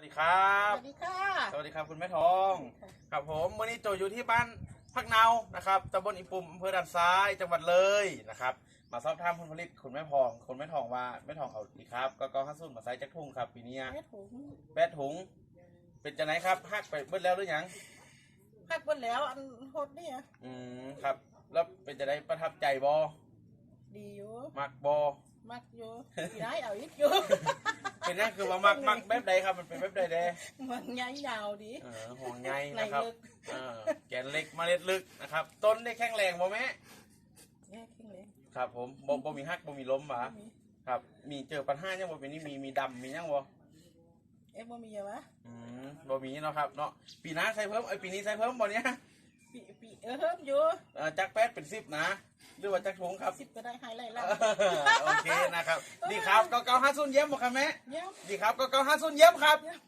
วัสดีครับ สวัสดีค่ะ สวัสดีครับคุณแม่ทอง ครับผมวันนี้โจอยู่ที่บ้านพักเนานะครับตำบลอิปุ่มอำเภอด่านซ้ายจังหวัดเลยนะครับ มาสอบถามผลผลิตคุณแม่พองคุณแม่ทองว่าแม่ทองเอาดีครับ ก็ก็ห้าสุ่นมาใส่จักทุ่งครับปีนี้แม่ถุงแปดถุง เป็นจะไหนครับหักไปเบิดแล้วหรือยังพักบนแล้วอันโหดเนี่ยอืมครับ แล้วเป็นจะได้ประทับใจบอดีอยู่มักบอมักอยู่สีได้เอาอีกอยู่ เป็นนั่นคือว่ามักมักแบบใดครับมันเป็นแบบใดเด้มันใหญ่ยาวดีเออห่วงใยไหลนะครับลึกเออแกนเล็กเมล็ดลึกนะครับ ต้นได้แข็งแรงบ่แม่แย่ขึ้นเลยครับ ผมบ่บ่มีหักบ่มีล้มหวะมีครับ มีเจอปัญหายังบ่เป็นนี่มีมีดำมียังบ่เอ๊ะบ่มีอะวะอืมบ่มีเนาะครับเนาะปีหน้าใส่เพิ่มไอ้ยปีนี้ใส่เพิ่มบ่เนี้ยปีปีเออเฮิมอยู่เอ่อจักแปดเป็นสิบนะ หรือว่าจักถุงครับสิบก็ได้ไฮไลท์แล้วโอเคนะครับดีครับก็เก้าห้าศูนย์เยี่ยมบ่ครับแม่เยี่ยมดีครับก็เก้าห้าศูนย์เยี่ยมครับเยี่ยม